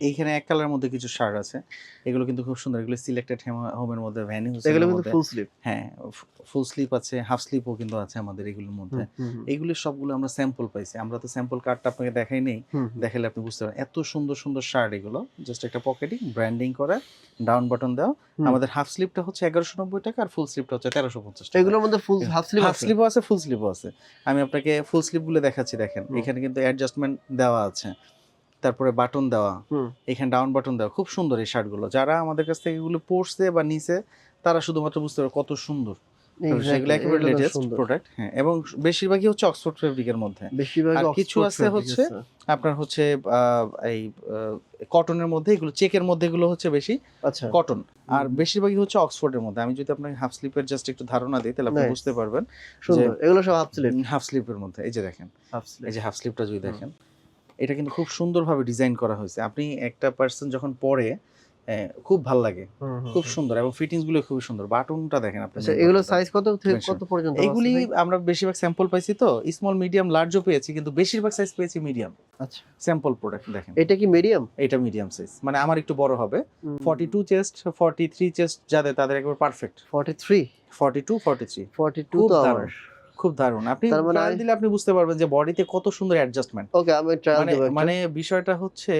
এইখানে এক কালারের মধ্যে কিছু শার্ট আছে। এগুলো কিন্তু খুব সুন্দর। এগুলো সিলেক্টেড হোমের মধ্যে ভ্যানি এগুলো কিন্তু ফুল স্লিপ হ্যাঁ ফুল স্লিপ আছে হাফ স্লিপও কিন্তু আছে আমাদের এগুলোর মধ্যে। এইগুলি সবগুলো আমরা স্যাম্পল পাইছি। আমরা তো স্যাম্পল কার্ডটা আপনাকে দেখাই নেই। দেখালে আপনি বুঝতে পারেন এত সুন্দর সুন্দর শার্ট এগুলো। জাস্ট একটা পকেটিং ব্র্যান্ডিং করা ডাউন বাটন দেওয়া। আমাদের হাফ স্লিপটা হচ্ছে এগারোশো নব্বই টাকা আর ফুল স্লিপটা হচ্ছে তেরোশো পঞ্চাশ টাকা। এগুলোর মধ্যে ফুল হাফ স্লিপ হাফ স্লিপও আছে ফুল স্লিপও আছে। আমি আপনাকে ফুল স্লিপগুলো দেখাচ্ছি দেখেন। এখানে কিন্তু অ্যাডজাস্টমেন্ট দেওয়া আছে। তারপরে বাটন দেওয়া এখানে ডাউন বাটন দেওয়া খুব সুন্দর এই শার্টগুলো যারা আমাদের কাছ থেকে এগুলো পরছে বা নিছে তারা শুধুমাত্র বুঝতে পারবে কত সুন্দর। সেগুলো একেবারে লেটেস্ট প্রোডাক্ট হ্যাঁ এবং বেশিরভাগই হচ্ছে অক্সফোর্ড ফেব্রিকের মধ্যে। বেশিরভাগ কিছু আছে হচ্ছে আপনার হচ্ছে এই কটনের মধ্যে এগুলো চেকের মধ্যে এগুলো হচ্ছে বেশি আচ্ছা। কটন আর বেশিরভাগই হচ্ছে অক্সফোর্ডের মধ্যে। আমি যদি আপনাকে হাফ স্লিপের জাস্ট একটু ধারণা দিই তাহলে আপনি বুঝতে পারবেন এগুলো সব হাফ স্লিভ হাফ স্লিপের মধ্যে এই যে দেখেন। এই যে হাফ স্লিপটা যদি দেখেন। এটা কিন্তু খুব সুন্দরভাবে ডিজাইন করা হয়েছে। আপনি একটা পার্সন যখন পরে খুব ভালো লাগে। খুব সুন্দর এবং ফিটিংসগুলো খুব সুন্দর। বাটনটা দেখেন আপনি। আচ্ছা এগুলো সাইজ কত কত পর্যন্ত এগুলি আমরা বেশিরভাগ স্যাম্পল পাইছি তো। স্মল মিডিয়াম লার্জও পেয়েছি কিন্তু বেশিরভাগ সাইজ পেয়েছি মিডিয়াম আচ্ছা। স্যাম্পল প্রোডাক্ট দেখেন। এটা কি মিডিয়াম এটা মিডিয়াম সাইজ মানে আমার একটু বড় হবে। Forty two chest forty three chest যাদের তাদের একবার perfect 43 forty two forty three 42 খুব তো আমার। খুব দারুণ। আপনি মানে ট্রায়াল দিলে আপনি বুঝতে পারবেন যে বডিতে কত সুন্দর অ্যাডজাস্টমেন্ট ওকে আমি ট্রায়াল মানে দেব মানে বিষয়টা হচ্ছে